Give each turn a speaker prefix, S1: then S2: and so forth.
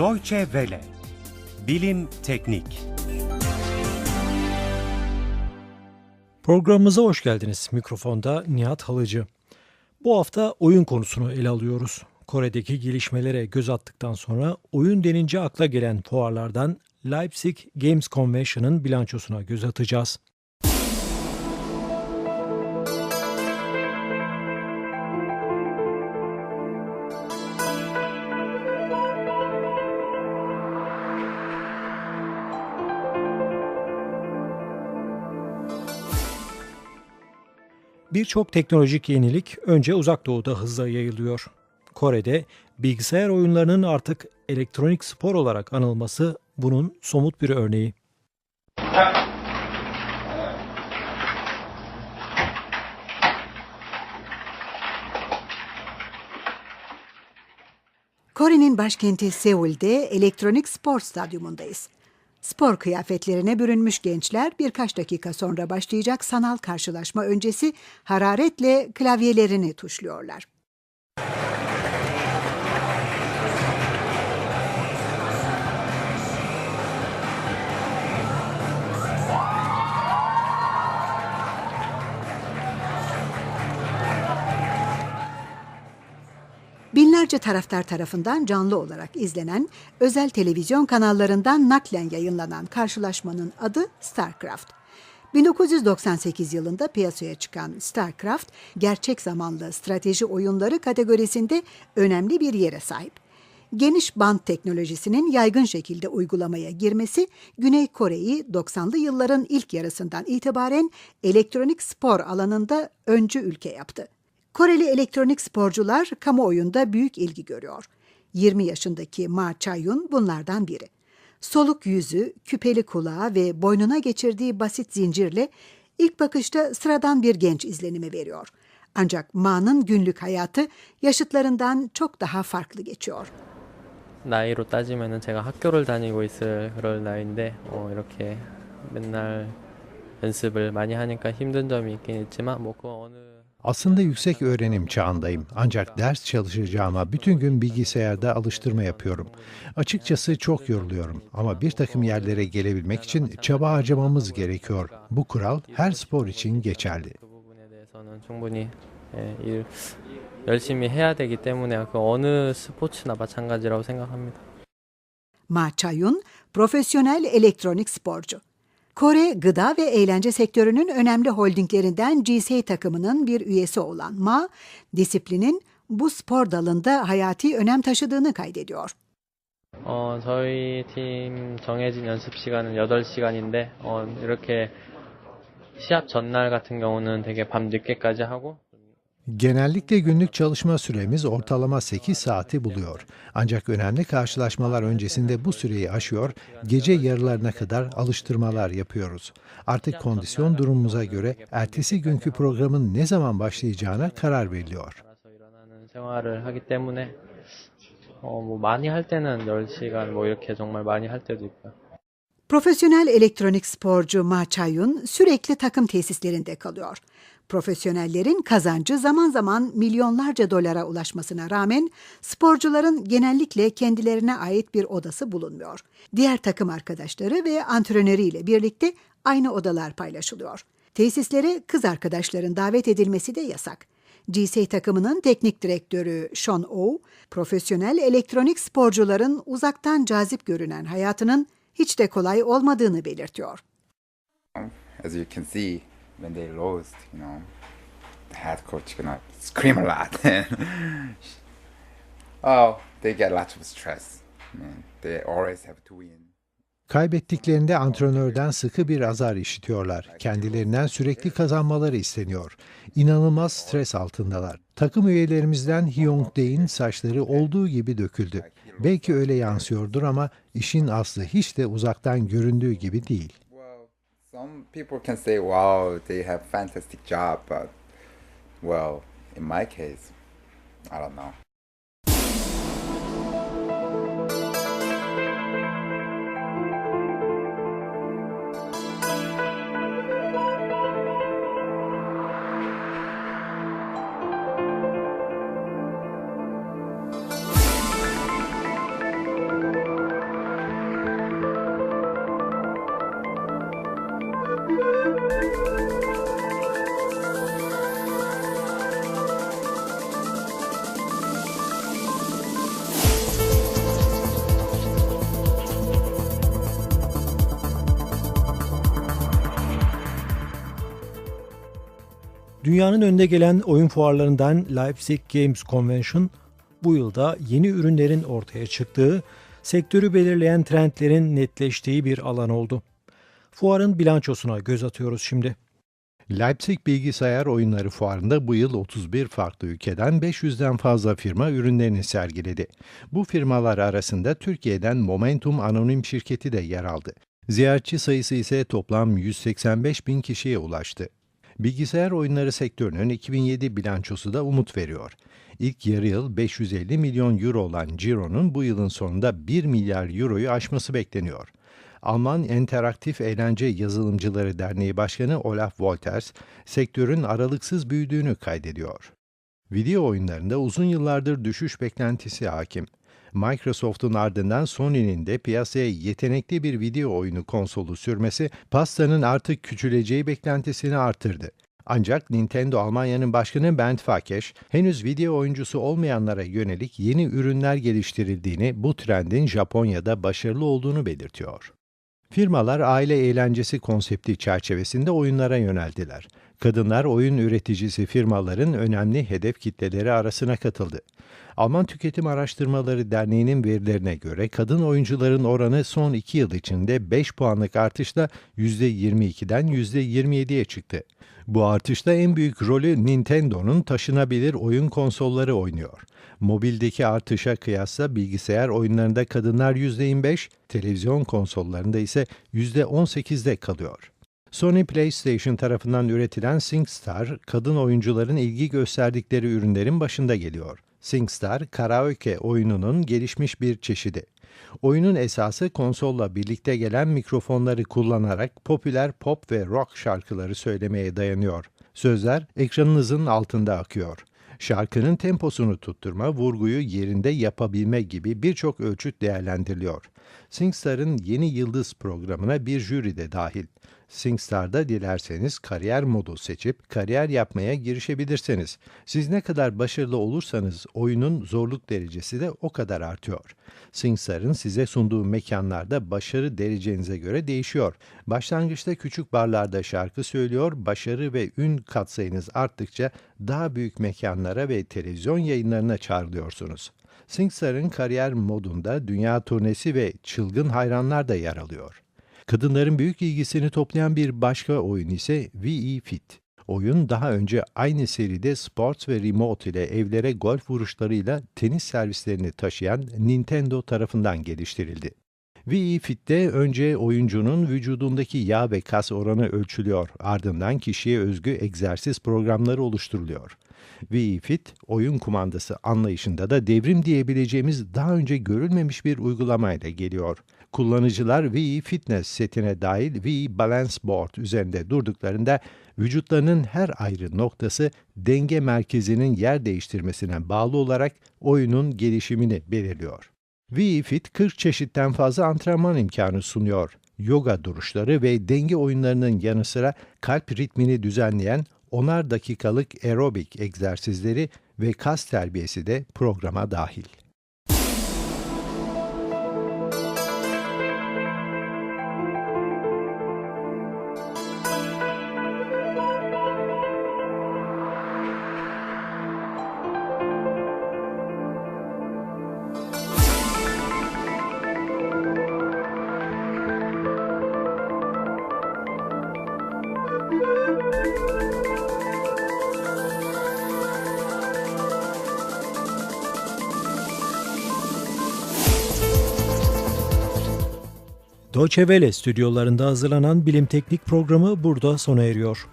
S1: Deutsche Welle. Bilim Teknik
S2: Programımıza hoş geldiniz. Mikrofonda Nihat Halıcı. Bu hafta oyun konusunu ele alıyoruz. Kore'deki gelişmelere göz attıktan sonra oyun denince akla gelen fuarlardan Leipzig Games Convention'ın bilançosuna göz atacağız. Birçok teknolojik yenilik önce uzak doğuda hızla yayılıyor. Kore'de bilgisayar oyunlarının artık elektronik spor olarak anılması bunun somut bir örneği.
S3: Kore'nin başkenti Seul'de elektronik spor stadyumundayız. Spor kıyafetlerine bürünmüş gençler birkaç dakika sonra başlayacak sanal karşılaşma öncesi hararetle klavyelerini tuşluyorlar. Binlerce taraftar tarafından canlı olarak izlenen, özel televizyon kanallarından naklen yayınlanan karşılaşmanın adı StarCraft. 1998 yılında piyasaya çıkan StarCraft, gerçek zamanlı strateji oyunları kategorisinde önemli bir yere sahip. Geniş band teknolojisinin yaygın şekilde uygulamaya girmesi, Güney Kore'yi 90'lı yılların ilk yarısından itibaren elektronik spor alanında öncü ülke yaptı. Koreli elektronik sporcular kamuoyunda büyük ilgi görüyor. 20 yaşındaki Ma Chayun bunlardan biri. Soluk yüzü, küpeli kulağı ve boynuna geçirdiği basit zincirle ilk bakışta sıradan bir genç izlenimi veriyor. Ancak Ma'nın günlük hayatı yaşıtlarından çok daha farklı geçiyor.
S4: 나이로 따지면은 제가 학교를 다니고 있을 그럴 나이인데 어, 이렇게 맨날 연습을 많이 하니까 힘든 점이 있긴 있지만 뭐 그 어느
S5: Aslında yüksek öğrenim çağındayım ancak ders çalışacağıma bütün gün bilgisayarda alıştırma yapıyorum. Açıkçası çok yoruluyorum ama bir takım yerlere gelebilmek için çaba harcamamız gerekiyor. Bu kural her spor için geçerli.
S4: 그 부분에 대해서는 충분히 예, 일, 열심히 해야 되기 때문에 그 어느 스포츠나 마찬가지라고 생각합니다.
S3: Ma Chayun, profesyonel elektronik sporcu. Kore gıda ve eğlence sektörünün önemli holdinglerinden GSA takımının bir üyesi olan Ma, disiplinin bu spor dalında hayati önem taşıdığını kaydediyor.
S4: 어, 저희 팀 정해진 연습 시간은 8시간인데 어, 이렇게 시합 전날 같은 경우는 되게 밤 늦게까지 하고
S5: Genellikle günlük çalışma süremiz ortalama 8 saati buluyor. Ancak önemli karşılaşmalar öncesinde bu süreyi aşıyor, gece yarılarına kadar alıştırmalar yapıyoruz. Artık kondisyon durumumuza göre ertesi günkü programın ne zaman başlayacağına karar veriliyor.
S3: Profesyonel elektronik sporcu Ma Chayun sürekli takım tesislerinde kalıyor. Profesyonellerin kazancı zaman zaman milyonlarca dolara ulaşmasına rağmen sporcuların genellikle kendilerine ait bir odası bulunmuyor. Diğer takım arkadaşları ve antrenörüyle birlikte aynı odalar paylaşılıyor. Tesislere kız arkadaşların davet edilmesi de yasak. GSA takımının teknik direktörü Sean O, profesyonel elektronik sporcuların uzaktan cazip görünen hayatının hiç de kolay olmadığını belirtiyor.
S6: as you can see, when they lost, you know, the head coach gonna scream a lot. oh, they get lots of stress. Man, they always have to win.
S5: Kaybettiklerinde antrenörden sıkı bir azar işitiyorlar. Kendilerinden sürekli kazanmaları isteniyor. İnanılmaz stres altındalar. Takım üyelerimizden Hyung Dae'in saçları olduğu gibi döküldü. Belki öyle yansıyordur ama işin aslı hiç de uzaktan göründüğü gibi değil.
S6: Some people can say, "Wow, they have fantastic job," but well, in my case, I don't know.
S2: Dünyanın önde gelen oyun fuarlarından Leipzig Games Convention bu yılda yeni ürünlerin ortaya çıktığı, sektörü belirleyen trendlerin netleştiği bir alan oldu. Fuarın bilançosuna göz atıyoruz şimdi.
S5: Leipzig Bilgisayar Oyunları Fuarı'nda bu yıl 31 farklı ülkeden 500'den fazla firma ürünlerini sergiledi. Bu firmalar arasında Türkiye'den Momentum Anonim şirketi de yer aldı. Ziyaretçi sayısı ise toplam 185 bin kişiye ulaştı. Bilgisayar oyunları sektörünün 2007 bilançosu da umut veriyor. İlk yarı yıl 550 milyon euro olan cironun bu yılın sonunda 1 milyar euroyu aşması bekleniyor. Alman Interaktif Eğlence Yazılımcıları Derneği Başkanı Olaf Wolters, sektörün aralıksız büyüdüğünü kaydediyor. Video oyunlarında uzun yıllardır düşüş beklentisi hakim. Microsoft'un ardından Sony'nin de piyasaya yetenekli bir video oyunu konsolu sürmesi pastanın artık küçüleceği beklentisini artırdı. Ancak Nintendo Almanya'nın başkanı Bernd Fakeş, henüz video oyuncusu olmayanlara yönelik yeni ürünler geliştirildiğini, bu trendin Japonya'da başarılı olduğunu belirtiyor. Firmalar aile eğlencesi konsepti çerçevesinde oyunlara yöneldiler. Kadınlar oyun üreticisi firmaların önemli hedef kitleleri arasına katıldı. Alman Tüketim Araştırmaları Derneği'nin verilerine göre kadın oyuncuların oranı son 2 yıl içinde 5 puanlık artışla %22'den %27'ye çıktı. Bu artışta en büyük rolü Nintendo'nun taşınabilir oyun konsolları oynuyor. Mobildeki artışa kıyasla bilgisayar oyunlarında kadınlar %25, televizyon konsollarında ise %18'de kalıyor. Sony PlayStation tarafından üretilen SingStar, kadın oyuncuların ilgi gösterdikleri ürünlerin başında geliyor. SingStar, karaoke oyununun gelişmiş bir çeşidi. Oyunun esası konsolla birlikte gelen mikrofonları kullanarak popüler pop ve rock şarkıları söylemeye dayanıyor. Sözler ekranınızın altında akıyor. Şarkının temposunu tutturma, vurguyu yerinde yapabilme gibi birçok ölçüt değerlendiriliyor. SingStar'ın yeni yıldız programına bir jüri de dahil. SingStar'da dilerseniz kariyer modu seçip kariyer yapmaya girişebilirsiniz. Siz ne kadar başarılı olursanız oyunun zorluk derecesi de o kadar artıyor. SingStar'ın size sunduğu mekanlarda başarı derecenize göre değişiyor. Başlangıçta küçük barlarda şarkı söylüyor, başarı ve ün katsayınız arttıkça daha büyük mekanlara ve televizyon yayınlarına çağrılıyorsunuz. SingStar'ın kariyer modunda dünya turnesi ve çılgın hayranlar da yer alıyor. Kadınların büyük ilgisini toplayan bir başka oyun ise VE Fit. Oyun daha önce aynı seride Sports ve Remote ile evlere golf vuruşlarıyla tenis servislerini taşıyan Nintendo tarafından geliştirildi. VE Fit'te önce oyuncunun vücudundaki yağ ve kas oranı ölçülüyor, ardından kişiye özgü egzersiz programları oluşturuluyor. VE Fit, oyun kumandası anlayışında da devrim diyebileceğimiz daha önce görülmemiş bir uygulamayla geliyor. Kullanıcılar VE Fitness setine dahil VE Balance Board üzerinde durduklarında vücutlarının her ayrı noktası denge merkezinin yer değiştirmesine bağlı olarak oyunun gelişimini belirliyor. VE Fit 40 çeşitten fazla antrenman imkanı sunuyor. Yoga duruşları ve denge oyunlarının yanı sıra kalp ritmini düzenleyen onar dakikalık aerobik egzersizleri ve kas terbiyesi de programa dahil.
S2: Deutsche stüdyolarında hazırlanan bilim teknik programı burada sona eriyor.